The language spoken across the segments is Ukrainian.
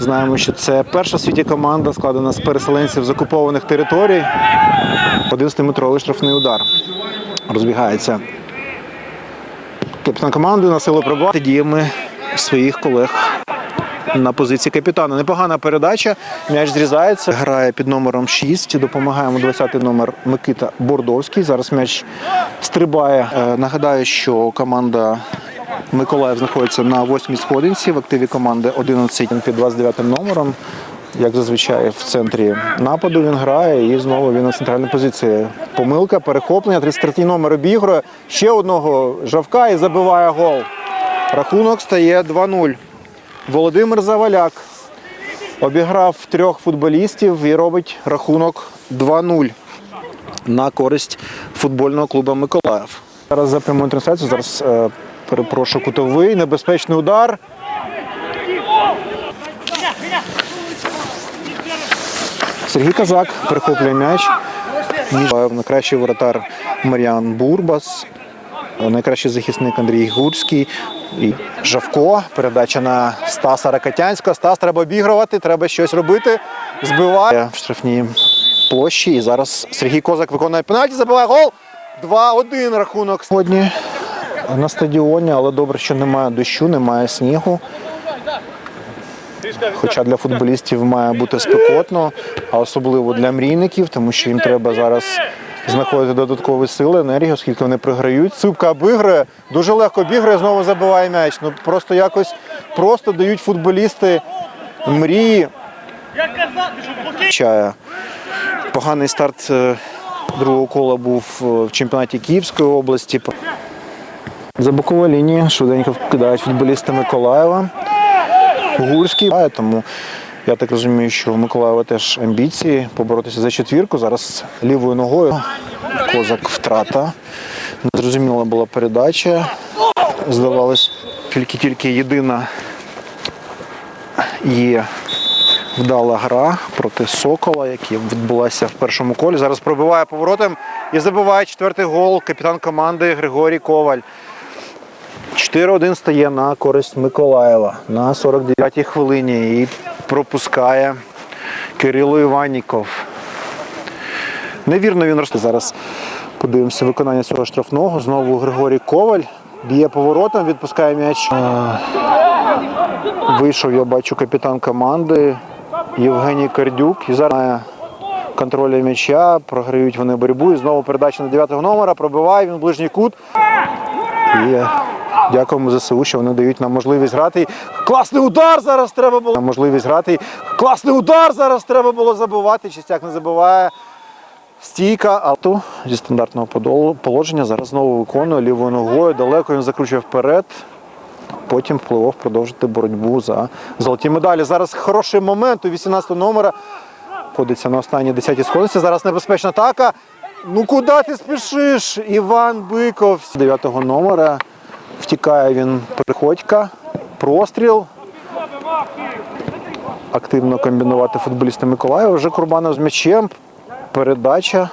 Знаємо, що це перша в світі команда, складена з переселенців з окупованих територій. 11-метровий штрафний удар. Розбігається капітан команди на силу пробувати діями своїх колег на позиції капітана. Непогана передача. М'яч зрізається. Грає під номером 6. Допомагаємо 20-й номер Микита Бордовський. Зараз м'яч стрибає. Е, Нагадаю, що команда Миколаїв знаходиться на восьмій сходинці. В активі команди 11 під 29 номером. Як зазвичай в центрі нападу він грає і знову він на центральній позиції. Помилка, перехоплення, 33 номер обігрує. Ще одного жавка і забиває гол. Рахунок стає 2-0. Володимир Заваляк обіграв трьох футболістів і робить рахунок 2-0 на користь футбольного клубу Миколаїв. Зараз за прямою трансляцією, зараз е, перепрошую кутовий, небезпечний удар. Сергій Казак перехоплює м'яч. Найкращий воротар Маріан Бурбас, найкращий захисник Андрій Гурський і Жавко. Передача на Стаса Ракатянського. Стас треба обігрувати, треба щось робити. Збиває в штрафній площі. І зараз Сергій Козак виконує пенальті, забиває гол. 2-1 рахунок. Сьогодні на стадіоні, але добре, що немає дощу, немає снігу. Хоча для футболістів має бути спекотно, а особливо для мрійників, тому що їм треба зараз знаходити додаткові сили, енергію, оскільки вони програють. Цупка обігрує, дуже легко обігрує, знову забиває м'яч. Ну просто якось просто дають футболісти мрії. Чая. Поганий старт е, другого кола був е, в чемпіонаті Київської області. За бокової лінії швиденько вкидають футболісти Миколаєва. Гурський. Тому я так розумію, що у Миколаєва теж амбіції поборотися за четвірку. Зараз лівою ногою козак втрата. Незрозуміла була передача. Здавалось, тільки-тільки єдина є вдала гра проти Сокола, яка відбулася в першому колі. Зараз пробиває поворотом і забиває четвертий гол капітан команди Григорій Коваль. 4-1 стає на користь Миколаєва на 49-й хвилині і пропускає Кирило Іванніков. Невірно він росте. Зараз подивимося виконання цього штрафного. Знову Григорій Коваль б'є поворотом, відпускає м'яч. Вийшов, я бачу, капітан команди Євгеній Кардюк. І зараз контроля м'яча, програють вони боротьбу. І знову передача на 9-го номера, пробиває він в ближній кут. І дякуємо ЗСУ, що вони дають нам можливість грати. Класний удар зараз треба було. Можливість грати. Класний удар зараз треба було забивати. Чистяк не забиває. Стійка, а ту зі стандартного положення зараз знову виконує лівою ногою. Далеко він закручує вперед. Потім впливав продовжити боротьбу за золоті медалі. Зараз хороший момент у 18 номера. Ходиться на останній 10 сходинці. Зараз небезпечна атака. Ну куди ти спішиш? Іван Биков з 9 номера. Втікає він приходька. Простріл. Активно комбінувати футболісти Миколаєва. Вже Курбанов з м'ячем. Передача.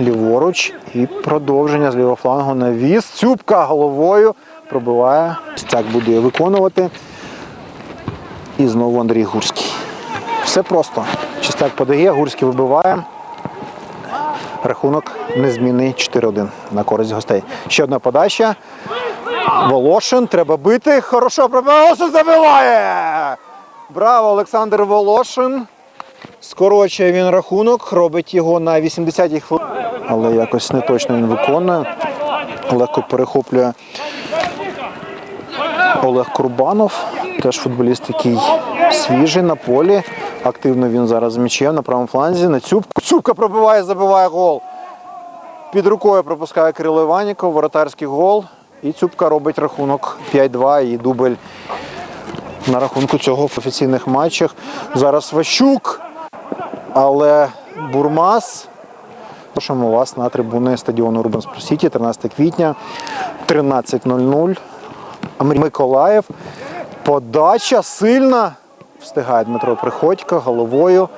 Ліворуч і продовження з лівого флангу на віз. Цюбка головою пробиває. Стяк буде виконувати. І знову Андрій Гурський. Все просто. Чистяк подає, Гурський вибиває. Рахунок незмінний 4-1 на користь гостей. Ще одна подача. Волошин треба бити. Хорошо. Волошин забиває! Браво, Олександр Волошин. Скорочує він рахунок, робить його на 80-й хвилині. Але якось не точно він виконує. Легко перехоплює Олег Курбанов. Теж футболіст, який свіжий на полі. Активно він зараз м'ячем на правому фланзі. На Цюбку. Цюбка пробиває, забиває гол. Під рукою пропускає Кирило Іваніков, воротарський гол. І Цюбка робить рахунок 5-2 і дубль на рахунку цього в офіційних матчах. Зараз Ващук, але Бурмас. Запрошуємо вас на трибуни стадіону Рубенс Сіті 13 квітня 13.00. Миколаїв. Подача сильна. Встигає Дмитро Приходько головою.